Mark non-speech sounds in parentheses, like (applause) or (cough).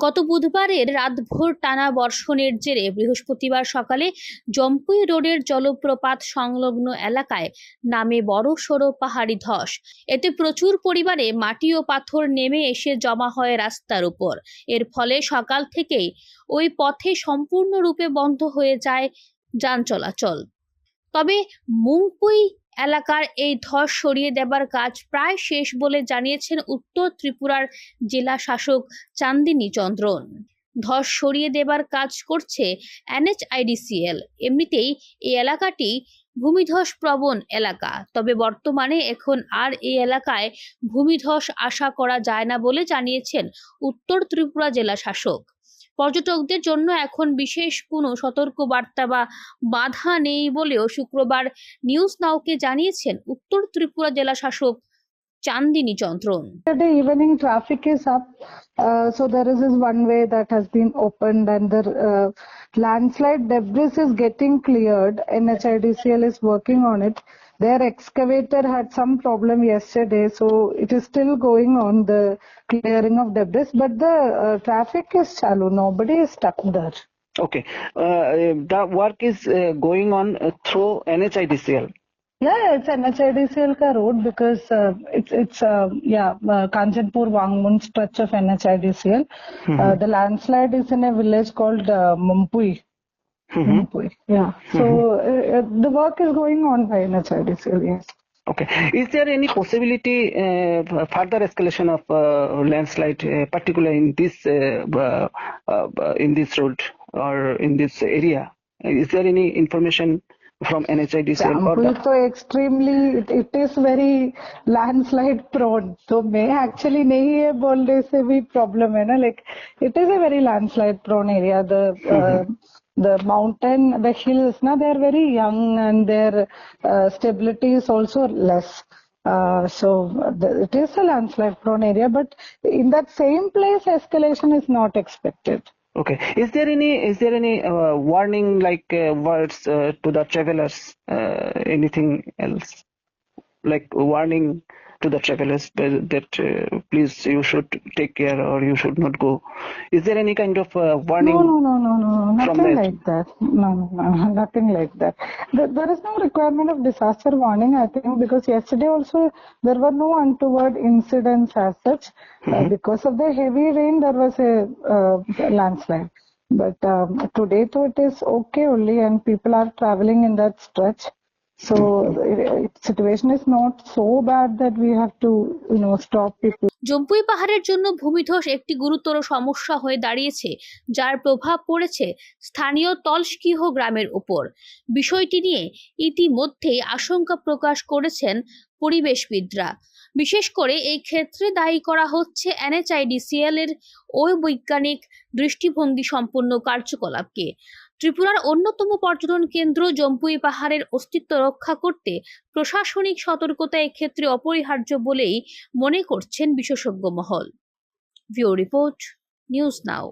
গত বুধবারের রাতভর টানা বর্ষণের জেরে বৃহস্পতিবার সকালে জম্পুই রোডের জলপ্রপাত সংলগ্ন এলাকায় নামে বড় সড়ো পাহাড়ি ধস। এতে প্রচুর পরিমাণে মাটি ও পাথর নেমে এসে জমা হয় রাস্তার উপর। এর ফলে সকাল থেকেই ওই পথে সম্পূর্ণরূপে বন্ধ হয়ে যায় যান চলাচল। তবে মুংপুই এলাকার এই ধস সরিয়ে দেবার কাজ প্রায় শেষ বলে জানিয়েছেন উত্তর ত্রিপুরার জেলা শাসক চান্দিনী চন্দ্রন। ধস সরিয়ে দেবার কাজ করছে এনএচআইডিসিএল এমনিতেই এই এলাকাটি ভূমিধস প্রবণ এলাকা, তবে বর্তমানে এখন আর এই এলাকায় ভূমিধস আশা করা যায় না বলে জানিয়েছেন উত্তর ত্রিপুরা জেলা শাসক। পর্যটকদের জন্য এখন বিশেষ কোনো সতর্কবার্তা বা বাধা নেই বলেও শুক্রবার নিউজ নাওকে জানিয়েছেন উত্তর ত্রিপুরা জেলা শাসক Chandini Chandran. Evening traffic is up so there is one way that has been opened and there landslide debris is getting cleared. NHIDCL is working on it. Their excavator had some problem yesterday, so it is still going on the clearing of debris, but the uh, traffic is shallow. Nobody is stuck there. Okay. Uh, the work is uh, going on through NHIDCL. Yeah, it's NHIDCL ka road because uh, it's it's uh, yeah uh, Kanchanpur Wangmun stretch of NHIDCL. Uh, the landslide is in a village called uh, Mumpui. Mhm. Mumpui. Yeah. So uh, uh, the work is going on by NHIDCL. Yes. Okay. Is there any possibility uh, further escalation of uh, landslide, uh, particularly in this uh, uh, uh, in this road or in this area? Is there any information from NHIDCL or Rampur the, so extremely it, it is very landslide prone. So may actually नहीं है बोलने से भी problem है ना like it is a very landslide prone area. The uh, the mountain the hills na they are very young and their uh, stability is also less. Uh, so the, it is a landslide prone area, but in that same place escalation is not expected. okay? Is there any is there any uh, warning like uh, words uh, to the travelers? Uh, anything else like warning to the travelers that uh, please you should take care or you should not go? Is there any kind of uh, warning? No, no, no, no, no, nothing like that. No, no, no, (laughs) nothing like that. There, there is no requirement of disaster warning, I think, because yesterday also there were no untoward incidents as such. Uh, because of the heavy rain, there was a uh, landslide. But um, today, though, it is okay only, and people are traveling in that stretch. People. Jampui পাহাড়ের জন্য ভূমিধস একটি গুরুতর সমস্যা হয়ে দাঁড়িয়েছে, যার প্রভাব পড়েছে স্থানীয় তলস্কিহ গ্রামের উপর। বিষয়টি নিয়ে ইতিমধ্যেই আশঙ্কা প্রকাশ করেছেন পরিবেশবিদরা। বিশেষ করে এই ক্ষেত্রে দায়ী করা হচ্ছে এনএচআইডিসিএল এর ওই বৈজ্ঞানিক দৃষ্টিভঙ্গি সম্পন্ন কার্যকলাপকে। ত্রিপুরার অন্যতম পর্যটন কেন্দ্র জম্পুই পাহাড়ের অস্তিত্ব রক্ষা করতে প্রশাসনিক সতর্কতা এক্ষেত্রে অপরিহার্য বলেই মনে করছেন বিশেষজ্ঞ মহল। VO report, news now.